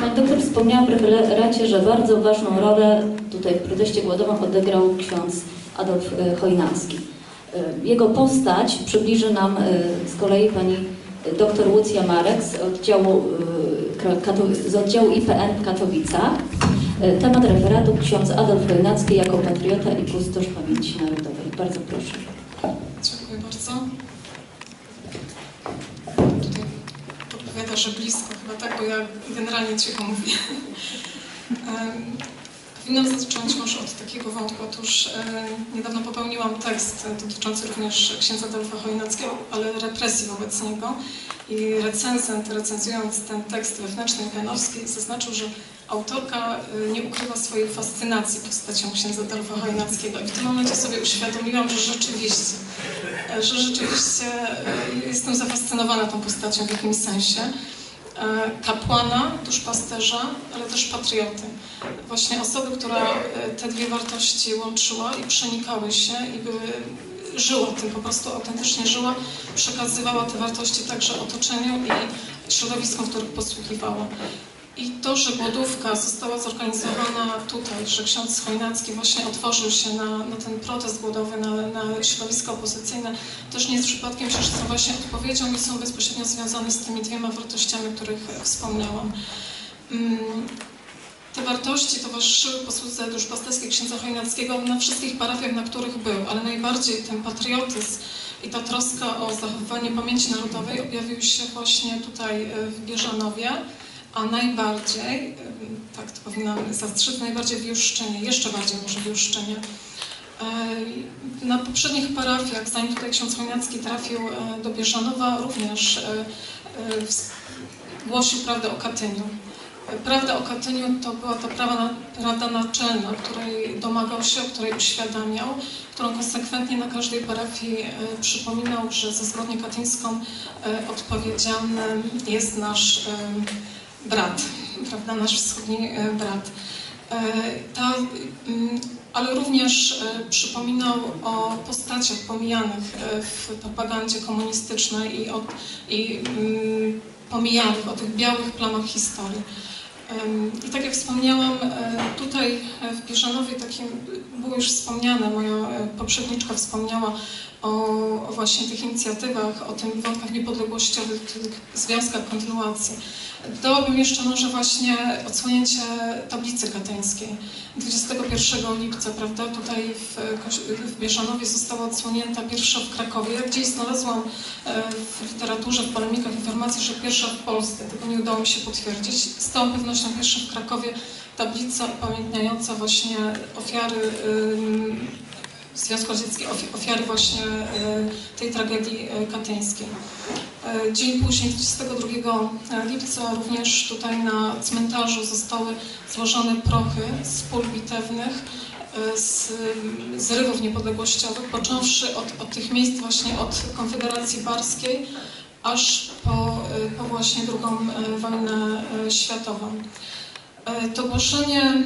Pani doktor wspomniała w referacie, że bardzo ważną rolę tutaj w proteście głodowym odegrał ksiądz Adolf e, Chojnacki. E, Jego postać przybliży nam e, z kolei pani dr Łucja Marek z oddziału, z oddziału IPN w Katowicach. Temat referatu ksiądz Adolf Chojnacki jako patriota i kustosz pamięci narodowej. Bardzo proszę. Dziękuję bardzo. Że blisko chyba tak, bo ja generalnie cicho mówię. Powinnam zacząć może od takiego wątku. Otóż niedawno popełniłam tekst dotyczący również księdza Adolfa Chojnackiego, ale represji wobec niego. I recenzent, recenzując ten tekst wewnętrzny Janowskiej, zaznaczył, że autorka e, nie ukrywa swojej fascynacji postacią księdza Adolfa Chojnackiego. I w tym momencie sobie uświadomiłam, że rzeczywiście że rzeczywiście e, jestem zafascynowana tą postacią w jakimś sensie. E, Kapłana, duszpasterza, ale też patrioty. Właśnie osoby, która e, te dwie wartości łączyła i przenikały się i były, żyła tym, po prostu autentycznie żyła, przekazywała te wartości także otoczeniu i środowiskom, w których posługiwała. I to, że głodówka została zorganizowana tutaj, że ksiądz Chojnacki właśnie otworzył się na, na ten protest głodowy, na, na środowiska opozycyjne, też nie jest przypadkiem, przecież są właśnie odpowiedzią i są bezpośrednio związane z tymi dwiema wartościami, o których wspomniałam. Mm, Te wartości towarzyszyły posłudze duszpasterskiej księdza Chojnackiego na wszystkich parafiach, na których był, ale najbardziej ten patriotyzm i ta troska o zachowywanie pamięci narodowej objawił się właśnie tutaj e, w Bieżanowie, a najbardziej, tak to powinnam zastrzec, najbardziej w Juszczynie, jeszcze bardziej może w Juszczynie. Na poprzednich parafiach, zanim tutaj ksiądz Chojnacki trafił e, do Bieżanowa, również e, e, głosił prawdę o Katyniu. Prawda o Katyniu to była ta prawa, prawda naczelna, której domagał się, której uświadamiał, którą konsekwentnie na każdej parafii przypominał, że za zbrodnię katyńską odpowiedzialny jest nasz brat, prawda, nasz wschodni e, brat. E, mm, ale również e, przypominał o postaciach pomijanych w propagandzie komunistycznej i, o, i mm, pomijanych, o tych białych plamach historii. I tak jak wspomniałam, e, tutaj e, w Bieżanowie takim było już wspomniane, moja e, poprzedniczka wspomniała o, właśnie tych inicjatywach, o tym wątkach niepodległościowych, tych związkach kontynuacji. Dodałabym jeszcze może właśnie odsłonięcie tablicy katyńskiej. 21 lipca, prawda, tutaj w, w Bieżanowie została odsłonięta pierwsza w Krakowie. Ja gdzieś znalazłam w literaturze, w polemikach informację, że pierwsza w Polsce. Tego nie udało mi się potwierdzić. Z całą pewnością pierwsza w Krakowie tablica upamiętniająca właśnie ofiary Związku Radzieckiego, ofi- ofiary właśnie y, tej tragedii y, katyńskiej. Y, Dzień później, 22 lipca, również tutaj na cmentarzu zostały złożone prochy z pól bitewnych, y, z, z rywów niepodległościowych, począwszy od, od tych miejsc właśnie od Konfederacji Barskiej, aż po, po właśnie drugą y, wojnę y, światową. Y, To głoszenie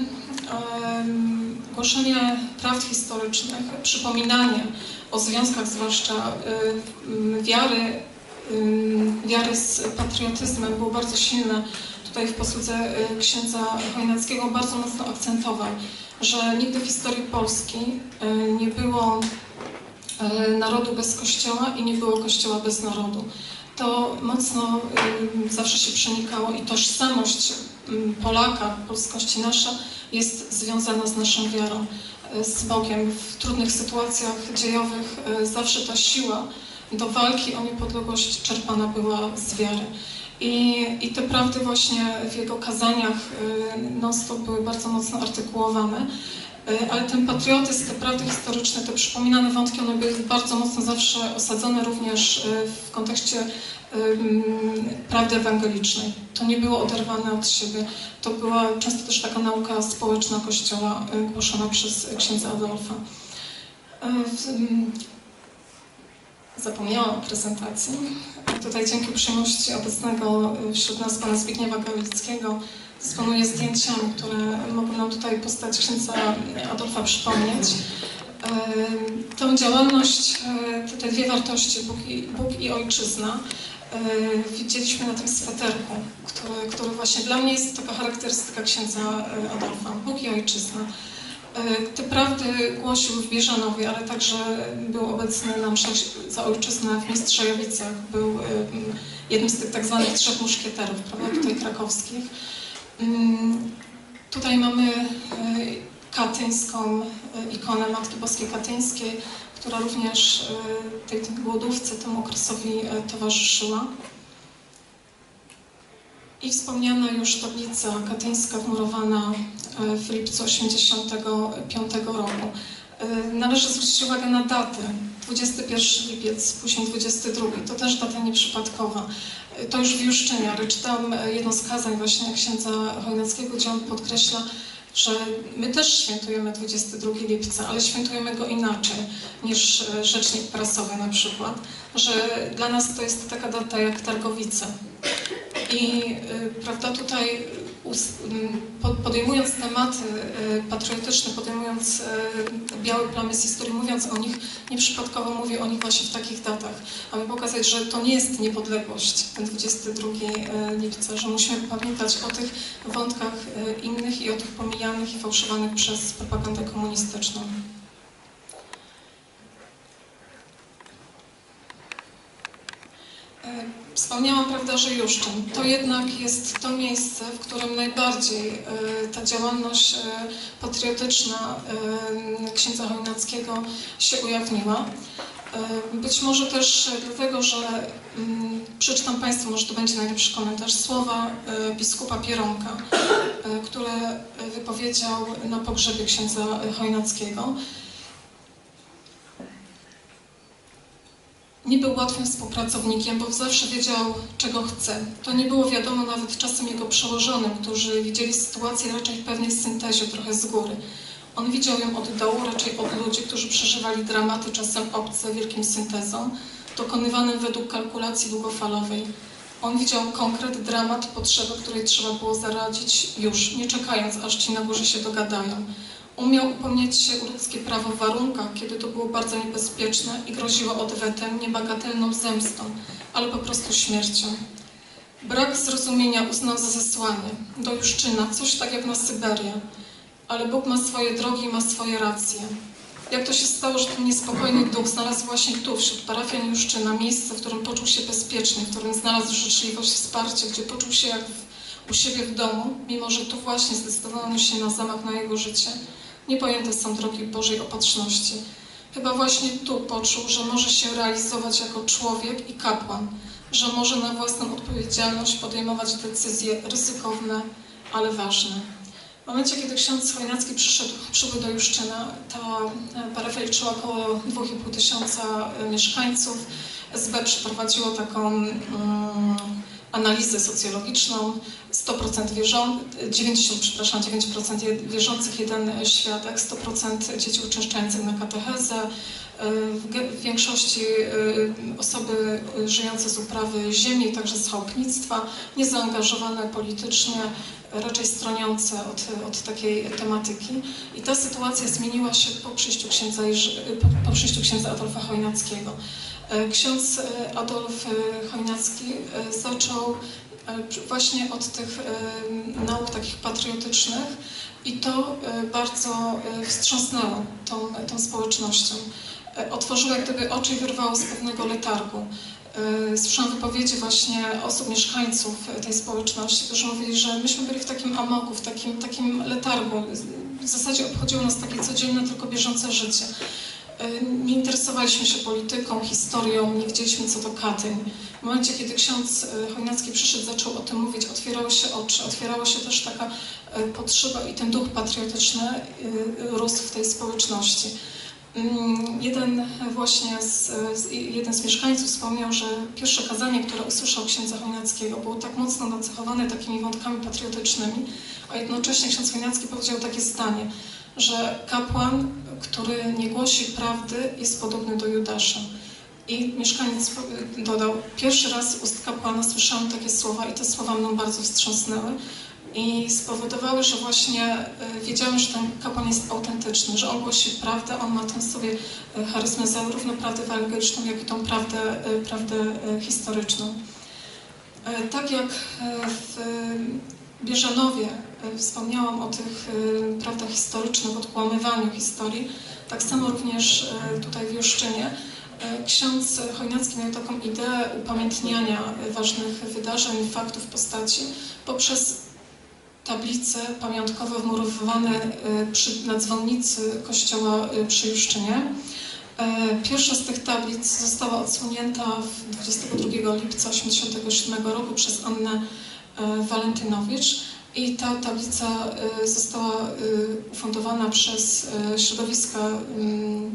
głoszenie prawd historycznych, przypominanie o związkach, zwłaszcza wiary, wiary z patriotyzmem było bardzo silne. Tutaj w posłudze księdza Chojnackiego bardzo mocno akcentował, że nigdy w historii Polski nie było narodu bez kościoła i nie było kościoła bez narodu. To mocno zawsze się przenikało i tożsamość Polaka, polskości nasza jest związana z naszą wiarą, y, z Bogiem. W trudnych sytuacjach dziejowych y, zawsze ta siła do walki o niepodległość czerpana była z wiary. I, I te prawdy właśnie w jego kazaniach y, non-stop były bardzo mocno artykułowane. Y, Ale ten patriotyzm, te prawdy historyczne, te przypominane wątki, one były bardzo mocno zawsze osadzone również y, w kontekście prawdy ewangelicznej. To nie było oderwane od siebie. To była często też taka nauka społeczna Kościoła y, głoszona przez księdza Adolfa. Zapomniałam o prezentacji. Tutaj dzięki uprzejmości obecnego wśród nas pana Zbigniewa Galickiego dysponuję zdjęciami, które mogą nam tutaj postać księdza Adolfa przypomnieć. Y, Tą działalność, y, te dwie wartości, Bóg i, Bóg i ojczyzna, y, widzieliśmy na tym sweterku, który, który właśnie dla mnie jest taka charakterystyka księdza Adolfa. Bóg i ojczyzna. Te prawdy głosił w Bieżanowie, ale także był obecny na mszach za ojczyznę w Mistrzejowicach. Był jednym z tych tak zwanych trzech muszkieterów, prawda, tutaj krakowskich. Tutaj mamy y, katyńską y, ikonę Matki Boskiej Katyńskiej, która również y, tej, głodówce, temu okresowi towarzyszyła. I wspomniana już tablica katyńska wmurowana w lipcu 1985 roku. Należy zwrócić uwagę na datę. 21 lipiec, później 22. To też data nieprzypadkowa. To już w Juszczynie, ale czytam y, jedno z kazań właśnie księdza Chojnackiego, gdzie on podkreśla, że my też świętujemy 22 lipca, ale świętujemy go inaczej niż y, rzecznik prasowy na przykład, że dla nas to jest taka data jak Targowice. I y, prawda, tutaj podejmując tematy y, patriotyczne, podejmując y, białe plamy z historii, mówiąc o nich, nieprzypadkowo mówię o nich właśnie w takich datach, aby pokazać, że to nie jest niepodległość, ten 22 y, lipca, że musimy pamiętać o tych wątkach innych i o tych pomijanych i fałszowanych przez propagandę komunistyczną. Wspomniałam, prawda, że Juszczyn. To jednak jest to miejsce, w którym najbardziej e, ta działalność e, patriotyczna e, księdza Chojnackiego się ujawniła. Być może też dlatego, że mm, przeczytam Państwu, może to będzie najlepszy komentarz, słowa biskupa Pieronka, które wypowiedział na pogrzebie księdza Chojnackiego. Nie był łatwym współpracownikiem, bo zawsze wiedział, czego chce. To nie było wiadomo nawet czasem jego przełożonym, którzy widzieli sytuację raczej w pewnej syntezie, trochę z góry. On widział ją od dołu, raczej od ludzi, którzy przeżywali dramaty, czasem obce, wielkim syntezą, dokonywanym według kalkulacji długofalowej. On widział konkret, dramat, potrzebę, której trzeba było zaradzić już, nie czekając, aż ci na górze się dogadają. Umiał upomnieć się o ludzkie prawo w warunkach, kiedy to było bardzo niebezpieczne i groziło odwetem, niebagatelną zemstą, ale po prostu śmiercią. Brak zrozumienia uznał za zesłanie do Juszczyna, coś tak jak na Syberię. Ale Bóg ma swoje drogi i ma swoje racje. Jak to się stało, że ten niespokojny duch znalazł właśnie tu, wśród parafian Juszczyna, miejsce, w którym poczuł się bezpiecznie, w którym znalazł życzliwość, wsparcie, gdzie poczuł się jak w, u siebie w domu, mimo że tu właśnie zdecydowano się na zamach na jego życie. Niepojęte są drogi Bożej opatrzności. Chyba właśnie tu poczuł, że może się realizować jako człowiek i kapłan, że może na własną odpowiedzialność podejmować decyzje ryzykowne, ale ważne. W momencie, kiedy ksiądz Chojnacki przyszedł, przybył do Juszczyna, ta parafia liczyła około 2,5 tysiąca mieszkańców. SB przeprowadziło taką mm, analizę socjologiczną. 100% wierzą, 90, przepraszam, 9% je- wierzących, jeden świadek, 100% dzieci uczęszczających na katechezę. E, W większości e, osoby żyjące z uprawy ziemi, także z chałupnictwa, niezaangażowane politycznie, raczej stroniące od, od takiej tematyki. I ta sytuacja zmieniła się po przyjściu księdza, po przyjściu księdza Adolfa Chojnackiego. E, Ksiądz e, Adolf e, Chojnacki zaczął właśnie od tych nauk takich patriotycznych i to bardzo wstrząsnęło tą, tą społecznością. Otworzyło jak gdyby oczy i wyrwało z pewnego letargu. Słyszałam wypowiedzi właśnie osób, mieszkańców tej społeczności, którzy mówili, że myśmy byli w takim amoku, w takim, takim letargu. W zasadzie obchodziło nas takie codzienne, tylko bieżące życie. E, Nie interesowaliśmy się polityką, historią, nie wiedzieliśmy co to Katyń. W momencie, kiedy ksiądz e, Chojnacki przyszedł, zaczął o tym mówić, otwierały się oczy, otwierała się też taka e, potrzeba i ten duch patriotyczny rósł w tej społeczności. Mm, Jeden właśnie z, jeden z mieszkańców wspomniał, że pierwsze kazanie, które usłyszał księdza Chojnackiego, było tak mocno nacechowane takimi wątkami patriotycznymi, a jednocześnie ksiądz Chojnacki powiedział takie zdanie, że kapłan, który nie głosi prawdy, jest podobny do Judasza. I mieszkaniec dodał, pierwszy raz z ust kapłana słyszałam takie słowa i te słowa mną bardzo wstrząsnęły. i spowodowały, że właśnie y, wiedziałem, że ten kapłan jest autentyczny, że on głosi prawdę, on ma w sobie y, charyzmę zarówno prawdę ewangeliczną, jak i tą prawdę, y, prawdę historyczną. Tak jak w Bieżanowie wspomniałam o tych y, prawdach historycznych, odkłamywaniu historii, tak samo również y, tutaj w Juszczynie. Ksiądz Chojnacki miał taką ideę upamiętniania ważnych wydarzeń, faktów, postaci poprzez tablice pamiątkowe wmurowane przy, na dzwonnicy kościoła przy Juszczynie. Pierwsza z tych tablic została odsłonięta w 22 lipca 1987 roku przez Annę Walentynowicz i ta tablica y, została y, ufundowana przez y, środowiska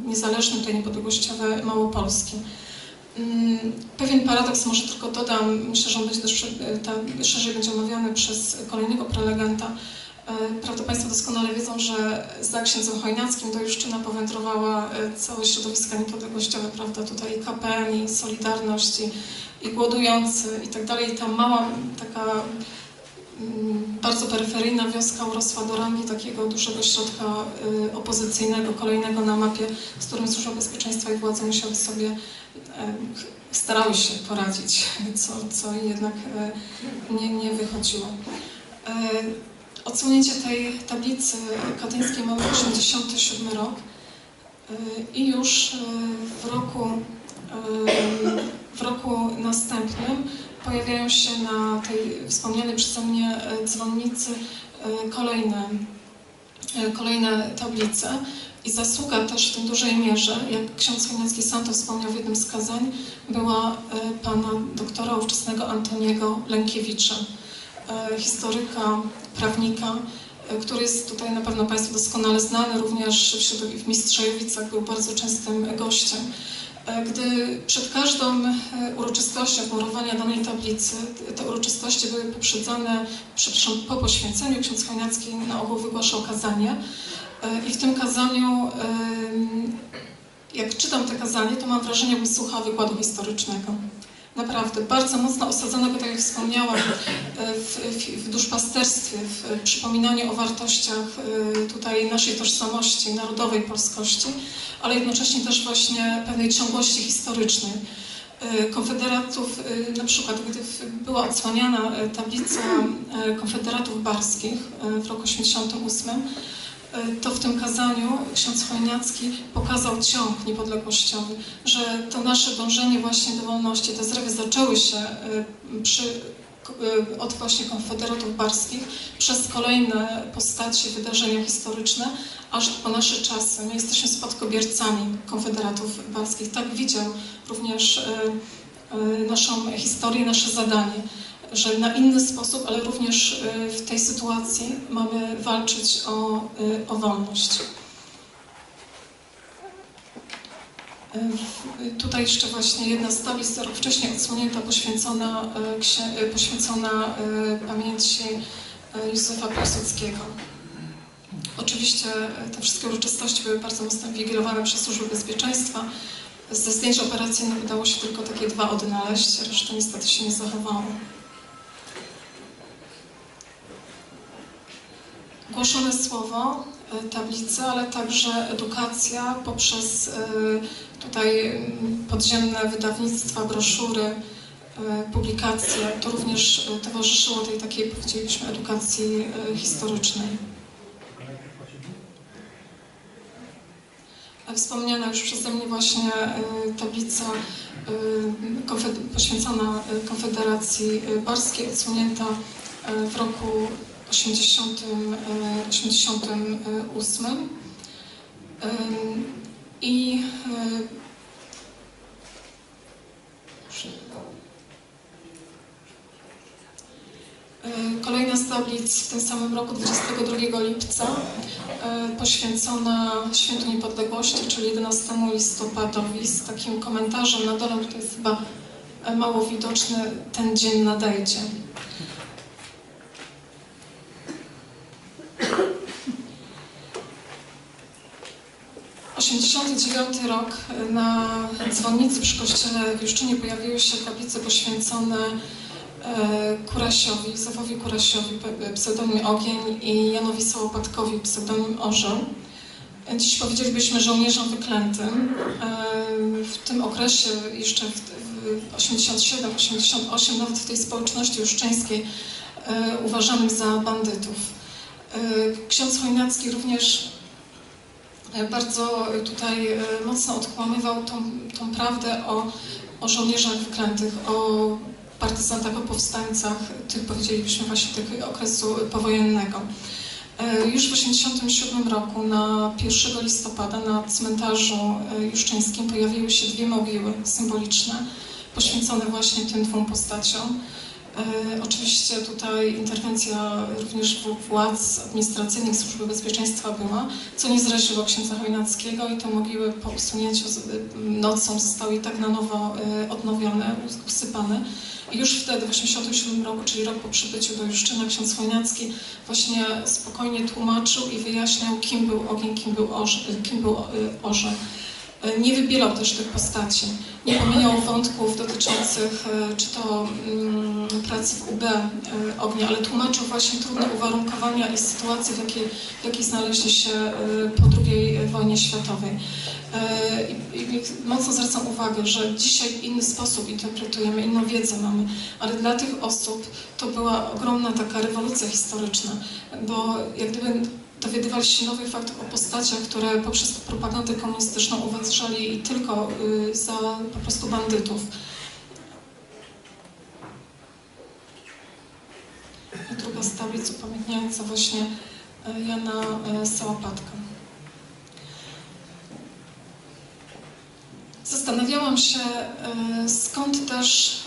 niezależne, tutaj niepodległościowe Małopolski. Mm, Pewien paradoks może tylko dodam, myślę, że on będzie też szerzej będzie omawiany przez kolejnego prelegenta. Prawda Państwo doskonale wiedzą, że za księdzem Chojnackim do Juszczyna powędrowała całe środowiska niepodległościowe, prawda, tutaj i KPN, i Solidarność, i, i Głodujący i tak dalej. Ta mała, taka bardzo peryferyjna wioska urosła do rangi takiego dużego środka y, opozycyjnego, kolejnego na mapie, z którym Służba Bezpieczeństwa i władze musiały sobie starały się poradzić, co, co jednak e, nie, nie wychodziło. E, Odsłonięcie tej tablicy katyńskiej mamy 87 rok e, i już w roku, w roku następnym pojawiają się na tej wspomnianej przeze mnie e, dzwonnicy e, kolejne, e, kolejne tablice. I zasługa też w tym dużej mierze, jak ksiądz Chojnacki sam to wspomniał w jednym z kazań, była pana doktora ówczesnego Antoniego Lękiewicza, e, historyka, prawnika, który jest tutaj na pewno Państwu doskonale znany, również w, w Mistrzejowicach był bardzo częstym gościem. E, Gdy przed każdą e, uroczystością murowania danej tablicy, te uroczystości były poprzedzane, przepraszam, po poświęceniu, ksiądz Chojnacki na ogół wygłaszał kazanie, E, I w tym kazaniu, jak czytam te kazanie, to mam wrażenie, jakbym słuchała wykładu historycznego. Naprawdę, bardzo mocno osadzonego, tak jak wspomniałam, e, w, w, w duszpasterstwie, w przypominaniu o wartościach e, tutaj naszej tożsamości, narodowej polskości, ale jednocześnie też właśnie pewnej ciągłości historycznej. E, Konfederatów, na przykład gdy była odsłaniana tablica konfederatów barskich w roku 1988, E, to w tym kazaniu ksiądz Chojniacki pokazał ciąg niepodległościowy, że to nasze dążenie właśnie do wolności, te zrywy zaczęły się e, przy, e, od właśnie konfederatów barskich przez kolejne postacie, wydarzenia historyczne, aż po nasze czasy. My jesteśmy spadkobiercami konfederatów barskich. Tak widział również e, e, naszą historię, nasze zadanie że na inny sposób, ale również y, w tej sytuacji mamy walczyć o, y, o wolność. Y, Tutaj jeszcze właśnie jedna z tablic, rok wcześniej odsłonięta, poświęcona, poświęcona pamięci Józefa Piłsudskiego. Oczywiście te wszystkie uroczystości były bardzo mocno inwigilowane przez Służbę Bezpieczeństwa. Ze zdjęć operacyjnych udało się tylko takie dwa odnaleźć, reszta niestety się nie zachowało. Głoszone słowo, y, tablice, ale także edukacja poprzez y, tutaj mm, podziemne wydawnictwa, broszury, y, publikacje. To również towarzyszyło tej takiej, powiedzielibyśmy, edukacji historycznej. Wspomniana już przeze mnie właśnie tablica poświęcona Konfederacji Barskiej, odsłonięta y, w roku 80, e, 88. Ym, I e, proszę. E, Kolejna z tablic w tym samym roku, 22 lipca, e, poświęcona Świętu Niepodległości, czyli 11 listopadowi, z takim komentarzem na dole, to jest chyba e, mało widoczny, ten dzień nadejdzie. 89 rok na dzwonnicy przy kościele w Juszczynie pojawiły się tablice poświęcone e, Kurasiowi, Józefowi Kurasiowi, pseudonim Ogień i Janowi Sałopatkowi, pseudonim Orzeł. Dziś powiedzielibyśmy żołnierzom wyklętym. E, W tym okresie, jeszcze w w 87-88, nawet w tej społeczności juszczeńskiej, e, uważanym za bandytów. Ksiądz Chojnacki również bardzo tutaj e, mocno odkłamywał tą, tą prawdę o, o żołnierzach wyklętych, o partyzantach, o powstańcach, tych powiedzielibyśmy właśnie tego okresu powojennego. E, Już w 1987 roku, na 1 listopada, na cmentarzu e, juszczyńskim pojawiły się dwie mogiły symboliczne, poświęcone właśnie tym dwóm postaciom. E, Oczywiście tutaj interwencja również władz administracyjnych Służby Bezpieczeństwa była, co nie zraziło księdza Chojnackiego i te mogiły po usunięciu z- nocą zostały i tak na nowo e, odnowione, us- usypane. I już wtedy, w 1987 roku, czyli rok po przybyciu do Juszczyna, ksiądz Chojnacki właśnie spokojnie tłumaczył i wyjaśniał, kim był ogień, kim był orze. Kim był, y, orze. Nie wybierał też tych postaci. Nie pomijał wątków dotyczących y, czy to mm, pracy w UB y, ognia, ale tłumaczył właśnie trudne uwarunkowania i sytuację, w jakiej, w jakiej znaleźli się y, po II wojnie światowej. I, i mocno zwracam uwagę, że dzisiaj w inny sposób interpretujemy, inną wiedzę mamy, ale dla tych osób to była ogromna taka rewolucja historyczna, bo jak gdyby dowiadywali się nowych faktów o postaciach, które poprzez propagandę komunistyczną uważali tylko y, za po prostu bandytów. I druga z tablic upamiętniająca właśnie y, Jana y, Sałapatka. Zastanawiałam się, y, skąd też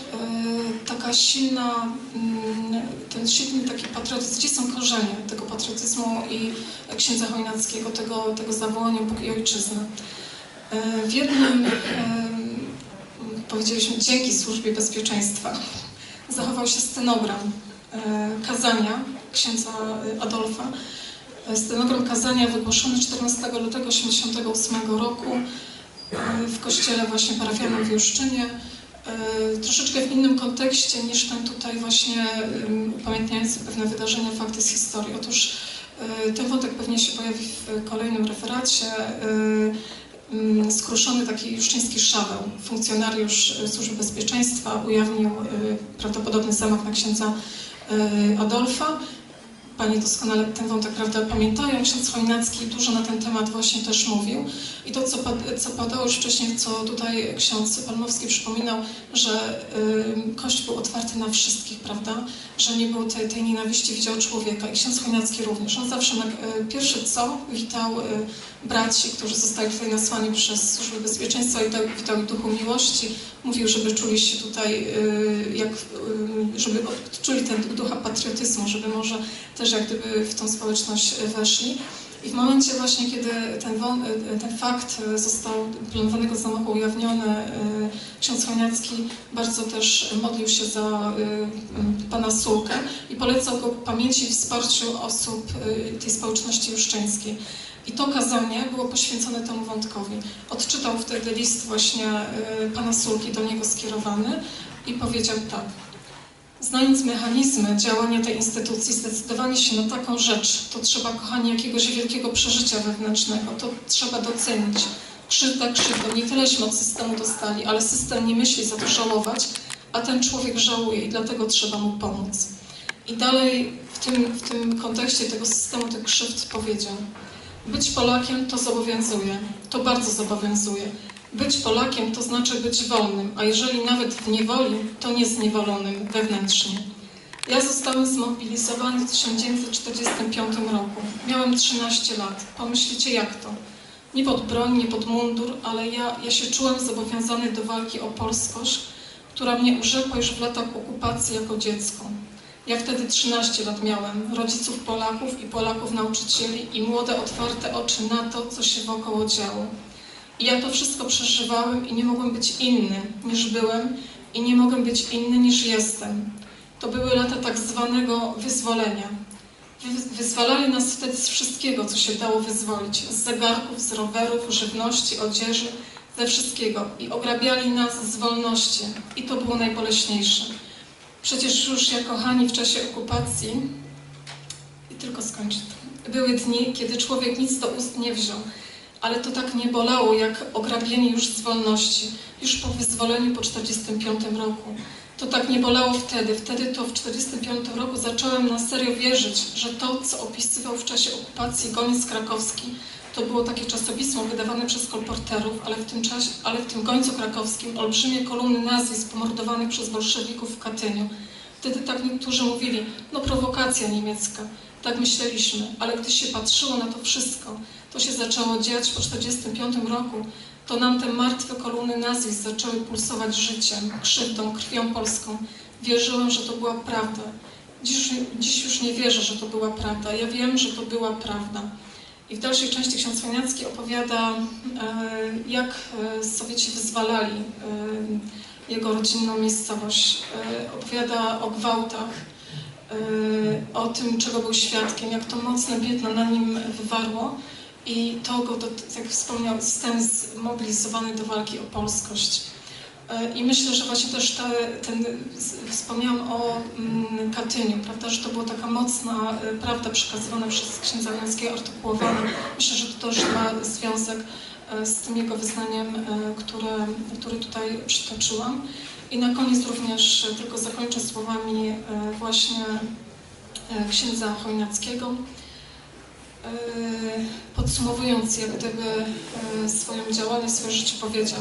y, taka silna, mm, ten silny taki patriotyzm, gdzie są korzenie tego patriotyzmu i księdza Chojnackiego, tego, tego zawołania Bóg i Ojczyzna. Y, W jednym, powiedzieliśmy, dzięki Służbie Bezpieczeństwa, zachował się stenogram y, kazania księdza Adolfa. Stenogram kazania wygłoszony 14 lutego 1988 roku w kościele właśnie parafialnym w Juszczynie, e, troszeczkę w innym kontekście niż ten tutaj właśnie em, upamiętniający pewne wydarzenia, fakty z historii. Otóż ten wątek pewnie się pojawi w kolejnym referacie. Mm, Skruszony taki juszczyński Szaweł, funkcjonariusz Służby Bezpieczeństwa, ujawnił prawdopodobny zamach na księdza Adolfa. Panie doskonale ten wątek prawda, pamiętają. Ksiądz Chojnacki dużo na ten temat właśnie też mówił. I to, co, co padało już wcześniej, co tutaj ksiądz Palmowski przypominał, że y, Kościół był otwarty na wszystkich, prawda? Że nie było tej, tej nienawiści, widział człowieka. I ksiądz Chojnacki również. On zawsze na, y, pierwsze co witał y, braci, którzy zostali tutaj nasłani przez Służbę Bezpieczeństwa i witał, witał duchu miłości. Mówił, żeby czuli się tutaj, y, jak, y, żeby odczuli ten ducha patriotyzmu, żeby może też jak gdyby w tą społeczność y, weszli. I w momencie właśnie, kiedy ten, wą- y, ten fakt został planowanego zamachu ujawniony, ksiądz Chojnacki bardzo też modlił się za pana Sułkę i polecał go pamięci i wsparciu osób tej społeczności juszczyńskiej. I to kazanie było poświęcone temu wątkowi. Odczytał wtedy list właśnie pana Sulki do niego skierowany i powiedział tak. Znając mechanizmy działania tej instytucji, zdecydowanie się na taką rzecz, to trzeba, kochani, jakiegoś wielkiego przeżycia wewnętrznego, to trzeba docenić. Krzywda krzywdą, nie tyleśmy od systemu dostali, ale system nie myśli za to żałować, a ten człowiek żałuje i dlatego trzeba mu pomóc. I dalej w tym, w tym kontekście tego systemu tych krzywd powiedział, być Polakiem to zobowiązuje, to bardzo zobowiązuje. Być Polakiem to znaczy być wolnym, a jeżeli nawet w niewoli, to niezniewolonym wewnętrznie. Ja zostałem zmobilizowany w 1945 roku. Miałem 13 lat. Pomyślicie jak to? Nie pod broń, nie pod mundur, ale ja, ja się czułem zobowiązany do walki o polskość, która mnie urzekła już w latach okupacji jako dziecko. Ja wtedy 13 lat miałem, rodziców Polaków i Polaków nauczycieli i młode, otwarte oczy na to, co się wokoło działo. I ja to wszystko przeżywałem i nie mogłem być inny niż byłem i nie mogę być inny niż jestem. To były lata tak zwanego wyzwolenia. Wy- Wyzwalali nas wtedy z wszystkiego, co się dało wyzwolić. Z zegarków, z rowerów, żywności, odzieży, ze wszystkiego. I ograbiali nas z wolności. I to było najboleśniejsze. Przecież już jako kochani w czasie okupacji, i tylko skończę to, były dni, kiedy człowiek nic do ust nie wziął, ale to tak nie bolało jak ograbienie już z wolności, już po wyzwoleniu po 1945 roku. To tak nie bolało wtedy. Wtedy to w 1945 roku zacząłem na serio wierzyć, że to, co opisywał w czasie okupacji Goniec Krakowski, to było takie czasopismo wydawane przez kolporterów, ale w tym czasie, ale w tym Gońcu Krakowskim olbrzymie kolumny nazwisk pomordowanych przez bolszewików w Katyniu. Wtedy tak niektórzy mówili, no prowokacja niemiecka. Tak myśleliśmy, ale gdy się patrzyło na to wszystko, to się zaczęło dziać po 1945 roku, to nam te martwe kolumny nazwisk zaczęły pulsować życiem, krzywdą, krwią polską. Wierzyłem, że to była prawda. Dziś, dziś już nie wierzę, że to była prawda. Ja wiem, że to była prawda. I w dalszej części ksiądz Wojnacki opowiada, e, jak e, Sowieci wyzwalali e, jego rodzinną miejscowość. Opowiada o gwałtach, o tym, czego był świadkiem, jak to mocne biedno na nim wywarło. I to go, do, jak wspomniał, zostałem zmobilizowany do walki o polskość. E, I myślę, że właśnie też te, ten, wspomniałam o mm, Katyniu, prawda, że to była taka mocna e, prawda przekazywana przez księdza Wielskiego artykułowana. Myślę, że to też ma związek e, z tym jego wyznaniem, które, które tutaj przytoczyłam. I na koniec również tylko zakończę słowami właśnie księdza Chojnackiego. E, Podsumowując jak gdyby e, swoją działalność, swoje życie powiedział,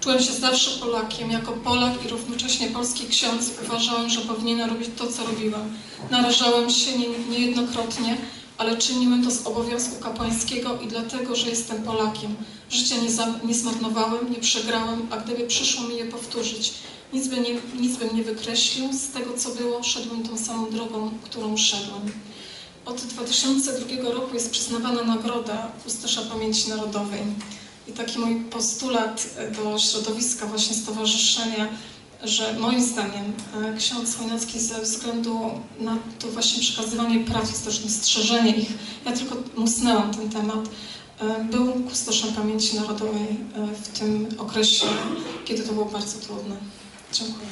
Czułem się zawsze Polakiem. Jako Polak i równocześnie polski ksiądz uważałem, że powinienem robić to, co robiłem. Narażałem się nie, niejednokrotnie, ale czyniłem to z obowiązku kapłańskiego i dlatego, że jestem Polakiem. Życia nie, za, nie zmarnowałem, nie przegrałem, a gdyby przyszło mi je powtórzyć, nic, nie, nic bym nie wykreślił z tego, co było, szedłem tą samą drogą, którą szedłem. Od 2002 roku jest przyznawana nagroda Pustosza Pamięci Narodowej. I taki mój postulat e, do środowiska właśnie stowarzyszenia, że moim zdaniem e, ksiądz Chojnacki ze względu na to właśnie przekazywanie praw, też strzeżenie ich, ja tylko musnęłam ten temat, e, był kustoszem pamięci narodowej w tym okresie, kiedy to było bardzo trudne. Dziękuję.